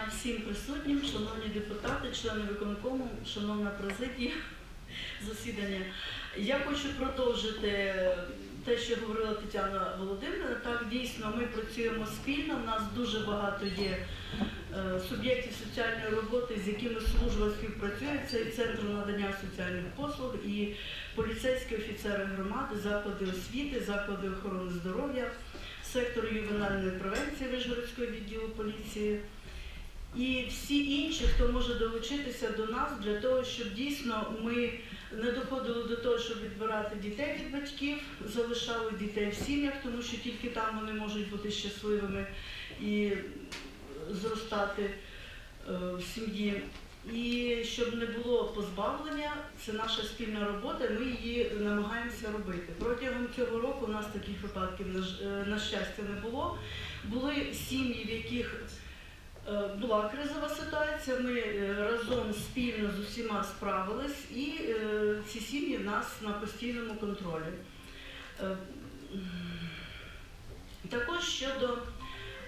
дня всім присутнім, шановні депутати, члени виконкому, шановна президія засідання. Я хочу продовжити те, що говорила Тетяна Володимирівна. Так, дійсно, ми працюємо спільно. У нас дуже багато є е, суб'єктів соціальної роботи, з якими служба співпрацює. Це і центр надання соціальних послуг, і поліцейські офіцери громади, заклади освіти, заклади охорони здоров'я, сектор ювенальної превенції Вишгородського відділу поліції. І всі інші, хто може долучитися до нас для того, щоб дійсно ми не доходили до того, щоб відбирати дітей від батьків, залишали дітей в сім'ях, тому що тільки там вони можуть бути щасливими і зростати е, в сім'ї. І щоб не було позбавлення, це наша спільна робота, ми її намагаємося робити. Протягом цього року у нас таких випадків, на е, щастя, не було. Були сім'ї, в яких була кризова ситуація. Ми е, разом спільно з усіма справились, і е, ці сім'ї в нас на постійному контролі. Е, Також щодо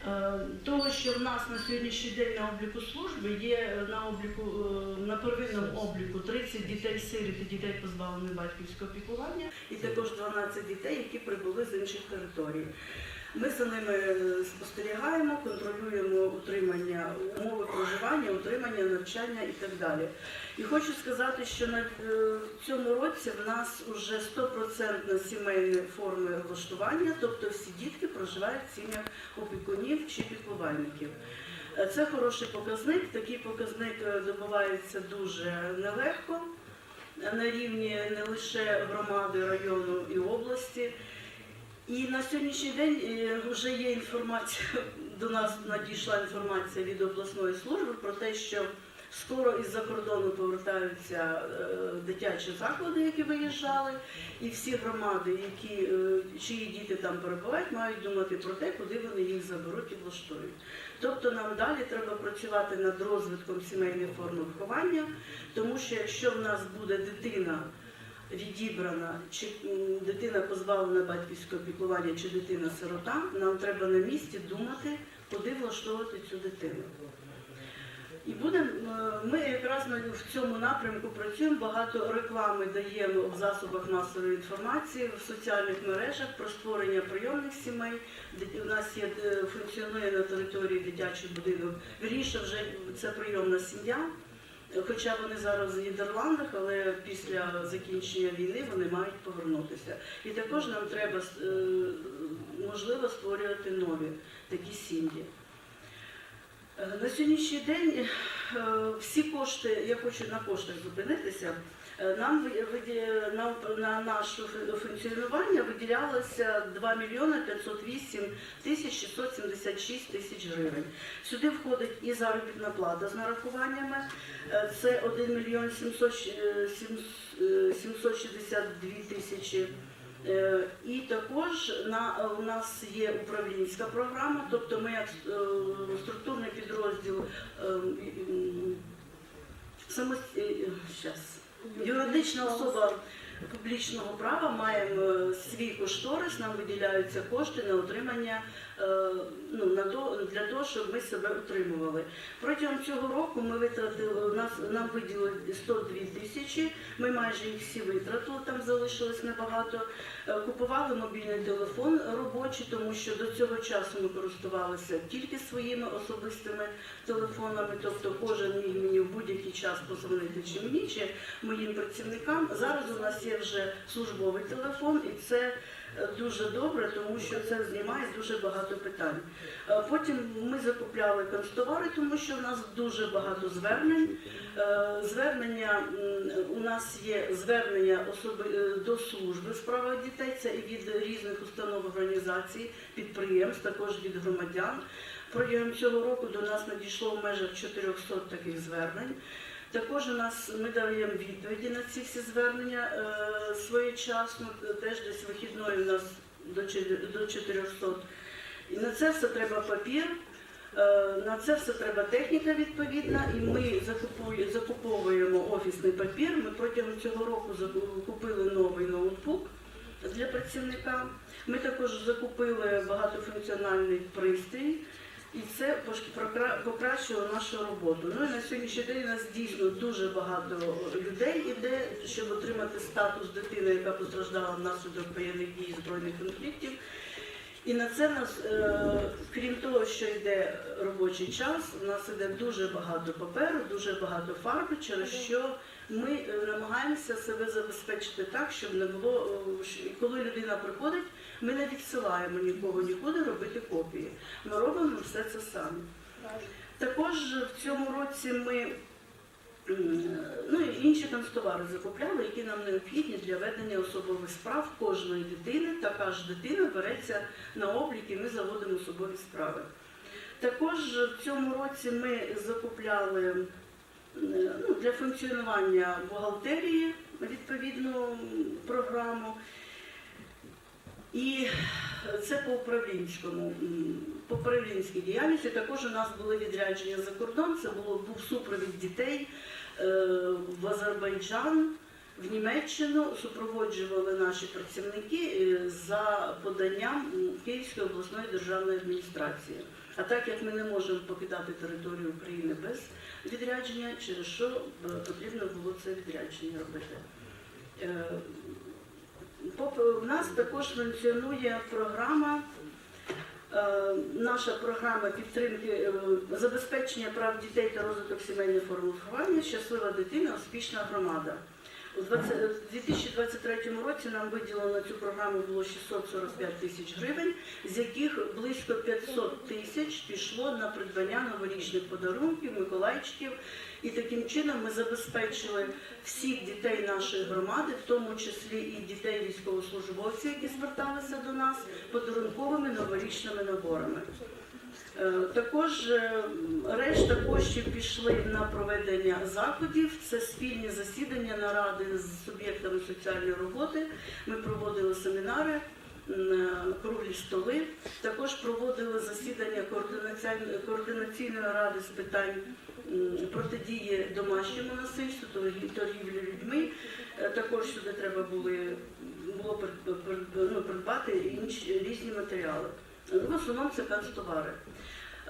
е, того, що в нас на сьогоднішній день на обліку служби є е, на обліку е, на первинному обліку 30 дітей сиріт і дітей позбавлених батьківського піклування, і також 12 дітей, які прибули з інших територій. Ми за ними спостерігаємо, контролюємо утримання умови проживання, утримання, навчання і так далі. І хочу сказати, що на е, цьому році в нас вже 100% сімейні форми влаштування, тобто всі дітки проживають в сім'ях опікунів чи піклувальників. Е, Це хороший показник. Такий показник е, добувається дуже нелегко на рівні не лише громади, району і області. І на сьогоднішній день е, вже є інформація, до нас надійшла інформація від обласної служби про те, що скоро із-за кордону повертаються е, дитячі заклади, які виїжджали, і всі громади, які, е, чиї діти там перебувають, мають думати про те, куди вони їх заберуть і влаштують. Тобто нам далі треба працювати над розвитком сімейної форми виховання, тому що якщо в нас буде дитина відібрана, чи дитина позбавлена батьківського піклування, чи дитина-сирота, нам треба на місці думати, куди влаштовувати цю дитину. І будемо, е, ми якраз в цьому напрямку працюємо, багато реклами даємо в засобах масової інформації, в соціальних мережах про створення прийомних сімей. У нас є е, функціонує на території дитячий будинок. Вірніше вже це прийомна сім'я. Хоча вони зараз в Нідерландах, але після закінчення війни вони мають повернутися. І також нам треба е, можливо створювати нові такі сім'ї. Е, На сьогоднішній день е, всі кошти, я хочу на коштах зупинитися. е, Нам на, на наше функціонування виділялося 2 мільйони 508 тисяч 676 тисяч гривень. Сюди входить і заробітна плата з нарахуваннями. Це 1 мільйон 700 щ- е, сім- е, 762 тисячі. І також на, у нас є управлінська програма, тобто ми як самос- е, щас. юридична особа публічного права маємо е, свій кошторис, нам виділяються кошти на утримання е, ну, на то, для того, щоб ми себе утримували. Протягом цього року ми витратили, нас, нам виділили 102 тисячі, ми майже їх всі витратили, там залишилось небагато. Е, Купували мобільний телефон робочий, тому що до цього часу ми користувалися тільки своїми особистими телефонами, тобто кожен міг мені в будь-який час позвонити чи мені, чи моїм працівникам. Зараз у нас є вже службовий телефон, і це е, дуже добре, тому що це знімає дуже багато питань. Е, Потім ми закупляли канцтовари, тому що в нас дуже багато звернень. Е, Звернення у нас є звернення особи е, до служби в справах дітей. Це і від різних установ організацій, підприємств, також від громадян. Протягом цього року до нас надійшло в межах 400 таких звернень. Також у нас ми даємо відповіді на ці всі звернення е, своєчасно, теж десь вихідної у нас до до 400. І на це все треба папір. Е, На це все треба техніка відповідна, і ми закуповуємо офісний папір. Ми протягом цього року закупили новий ноутбук для працівника. Ми також закупили багатофункціональний пристрій І це прокра- покращило нашу роботу. Ну і на сьогоднішній день у нас дійсно дуже багато людей іде, щоб отримати статус дитини, яка постраждала внаслідок воєнних дій збройних конфліктів. І на це нас, е, крім того, що йде робочий час, у нас іде дуже багато паперу, дуже багато фарби, через що ми е, намагаємося себе забезпечити так, щоб не було, е, коли людина приходить, ми не відсилаємо нікого нікуди робити копії. Ми робимо все це самі. Також в цьому році ми ну, і інші канцтовари закупляли, які нам необхідні для ведення особових справ кожної дитини. Така ж дитина береться на облік і ми заводимо особові справи. Також в цьому році ми закупляли ну, для функціонування бухгалтерії відповідну програму. І це по управлінському, по управлінській діяльності. Також у нас були відрядження за кордон. Це було був супровід дітей е, в Азербайджан, в Німеччину. Супроводжували наші працівники е, за поданням Київської обласної державної адміністрації. А так як ми не можемо покидати територію України без відрядження, через що е, потрібно було це відрядження робити. У нас також функціонує програма, е, наша програма підтримки е, забезпечення прав дітей та розвиток сімейної форми виховання Щаслива дитина, успішна громада. У 20 в 2023 році нам виділено цю програму було 645 тисяч гривень, з яких близько 500 тисяч пішло на придбання новорічних подарунків, миколайчиків. І таким чином ми забезпечили всіх дітей нашої громади, в тому числі і дітей військовослужбовців, які зверталися до нас, подарунковими новорічними наборами. Е, Також е, решта коштів пішли на проведення заходів. Це спільні засідання, наради з суб'єктами соціальної роботи. Ми проводили семінари, е, круглі столи. Також проводили засідання координаційної- ради з питань протидії домашньому насильству, торгівлі людьми. Також сюди треба було ну, придбати інші різні матеріали. Е, В основному це канцтовари.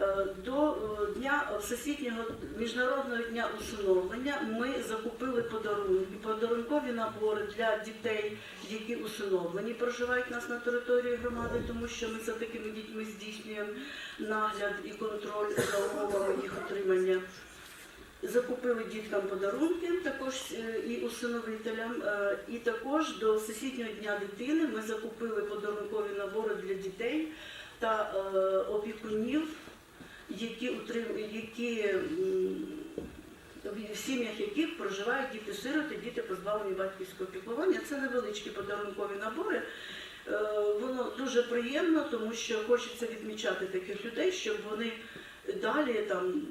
Е, До е, дня всесвітнього міжнародного дня усиновлення ми закупили подарунки, подарункові набори для дітей, які усиновлені, проживають у нас на території громади, тому що ми за такими дітьми здійснюємо нагляд і контроль за умовами їх отримання. Закупили діткам подарунки, також е, і усиновителям. Е, І також до всесвітнього дня дитини ми закупили подарункові набори для дітей та е, опікунів, які які в сім'ях яких проживають діти-сироти, діти позбавлені батьківського піклування. Це невеличкі подарункові набори. Е, Воно дуже приємно, тому що хочеться відмічати таких людей, щоб вони далі там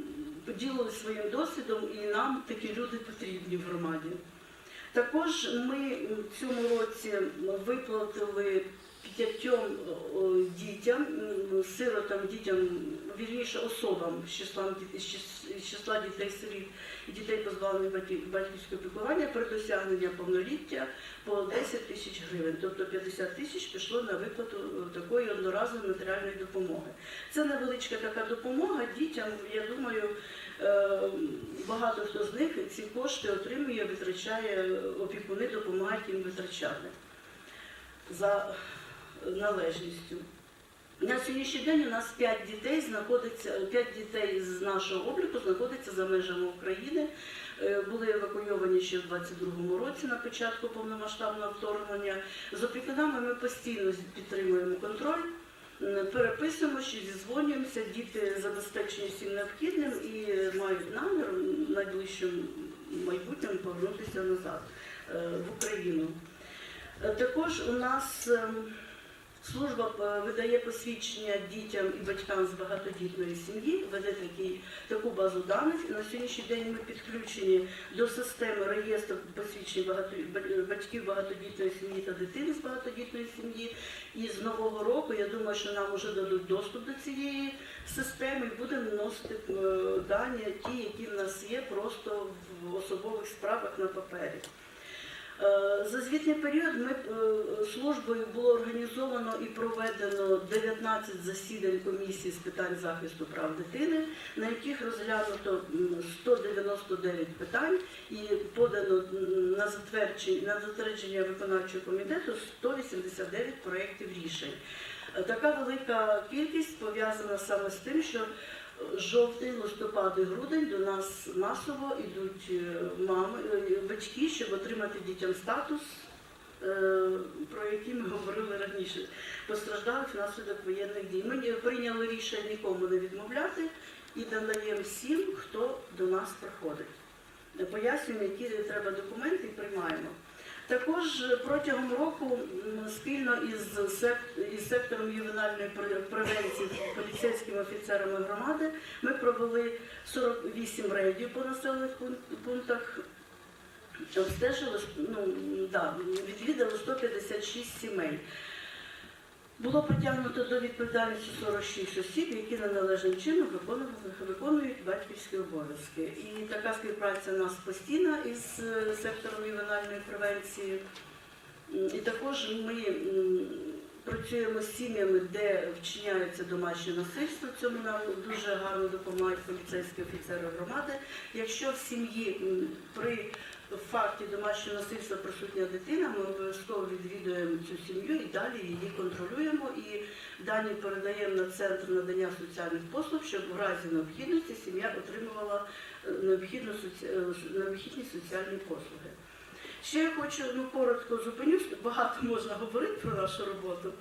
поділилися своїм досвідом, і нам такі люди потрібні в громаді. Також ми в цьому році виплатили п'ятьом дітям, сиротам, дітям, вірніше особам з числа, з числа дітей-сиріт і дітей позбавлених батьків- батьківського піклування при досягненні повноліття по 10 тисяч гривень. Тобто 50 тисяч пішло на виплату е, такої одноразової матеріальної допомоги. Це невеличка така допомога дітям. Я думаю, е, багато хто з них ці кошти отримує, витрачає опікуни, допомагають їм витрачати за належністю. На сьогоднішній день у нас 5 дітей знаходиться, 5 дітей з нашого обліку знаходяться за межами України. Е, Були евакуйовані ще в 22-му році на початку повномасштабного вторгнення. З опікунами ми постійно підтримуємо контроль, м, переписуємо, ще зізвонюємося, діти забезпечені всім необхідним і мають намір в найближчому майбутньому повернутися назад е, в Україну. Е, Також у нас ем, служба е, видає посвідчення дітям і батькам з багатодітної сім'ї, веде такий, таку базу даних. На сьогоднішній день ми підключені до системи реєстру посвідчень багато, батьків багатодітної сім'ї та дитини з багатодітної сім'ї. І з нового року я думаю, що нам вже дадуть доступ до цієї системи і будемо вносити е, дані, ті, які в нас є, просто в особових справах на папері. Е, За звітний період ми е, службою було організовано і проведено 19 засідань комісії з питань захисту прав дитини, на яких розглянуто 199 питань і подано на затвердження, на затвердження виконавчого комітету 189 проєктів рішень. Е, Така велика кількість пов'язана саме з тим, що жовтень, листопад грудень до нас масово йдуть е, мами, е, батьки, щоб отримати дітям статус, е, про який ми говорили раніше, постраждалих внаслідок воєнних дій. Ми прийняли рішення нікому не відмовляти і надаємо всім, хто до нас приходить. Пояснюємо, які треба документи і приймаємо. Також протягом року спільно із, із сектором ювенальної превенції поліцейськими офіцерами громади ми провели 48 рейдів по населених пунктах. Обстежили, ну, да, відвідали 156 сімей. Було притягнуто до відповідальності 46 осіб, які неналежним чином виконують батьківські обов'язки. І така співпраця у нас постійна із е, сектором ювенальної превенції. І також ми працюємо з сім'ями, де вчиняється домашнє насильство. Цьому нам дуже гарно допомагають поліцейські офіцери громади. Якщо в сім'ї м, при факті домашнього насильства присутня дитина, ми обов'язково відвідуємо цю сім'ю і далі її контролюємо. І дані передаємо на центр надання соціальних послуг, щоб в разі необхідності сім'я отримувала е, соці- е, необхідні соціальні послуги. Ще я хочу ну, коротко зупинюсь, багато можна говорити про нашу роботу.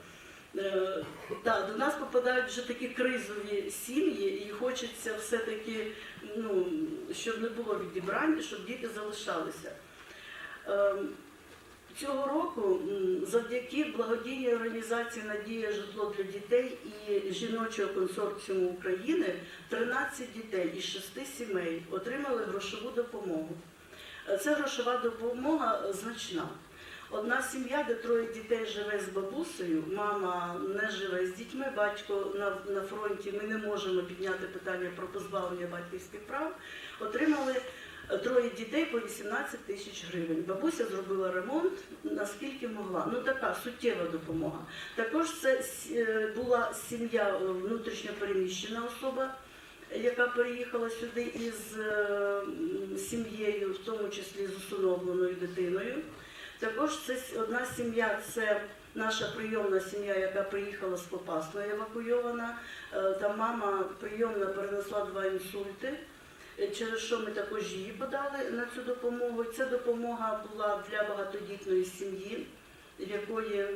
Е, да, до нас попадають вже такі кризові сім'ї, і хочеться все-таки, ну, щоб не було відібрань, щоб діти залишалися. Е, Цього року завдяки благодійній організації Надія житло для дітей і жіночого консорціуму України 13 дітей із 6 сімей отримали грошову допомогу. Е, Ця грошова допомога е, значна. Одна сім'я, де троє дітей живе з бабусею, мама не живе з дітьми, батько на, на фронті. Ми не можемо підняти питання про позбавлення батьківських прав. Отримали е, троє дітей по 18 тисяч гривень. Бабуся зробила ремонт наскільки могла. Ну така суттєва допомога. Також це е, була сім'я е, внутрішньо переміщена особа яка переїхала сюди із сім'єю, в тому числі з усиновленою дитиною. Також це одна сім'я, це наша прийомна сім'я, яка приїхала з Попасної евакуйована. Е, Та мама прийомна перенесла два інсульти. е, Через що ми також її подали на цю допомогу. Ця допомога була для багатодітної сім'ї, в якої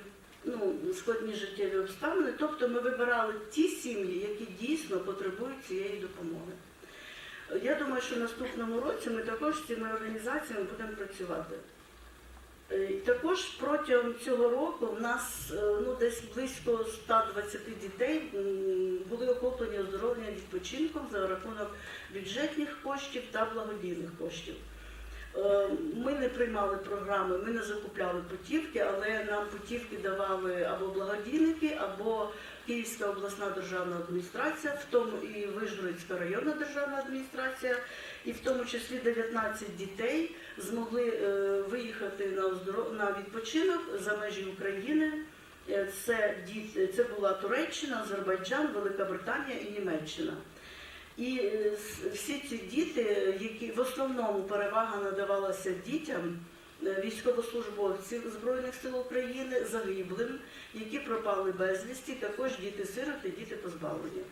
ну, складні життєві обставини. Тобто ми вибирали ті сім'ї, які дійсно потребують цієї допомоги. Я думаю, що наступному році ми також з цими організаціями будемо працювати. Також протягом цього року в нас е, ну, десь близько 120 дітей були охоплені оздоровлення відпочинком за рахунок бюджетних коштів та благодійних коштів. Е, Ми не приймали програми, ми не закупляли путівки, але нам путівки давали або благодійники, або Київська обласна державна адміністрація, в тому і Вишгородська районна державна адміністрація, і в тому числі 19 дітей змогли е, виїхати на відпочинок за межі України. Е, Це, це була Туреччина, Азербайджан, Велика Британія і Німеччина. І е, всі ці діти, які в основному перевага надавалася дітям е, військовослужбовців Збройних сил України, загиблим, які пропали безвісті, також діти-сироти, діти позбавлені.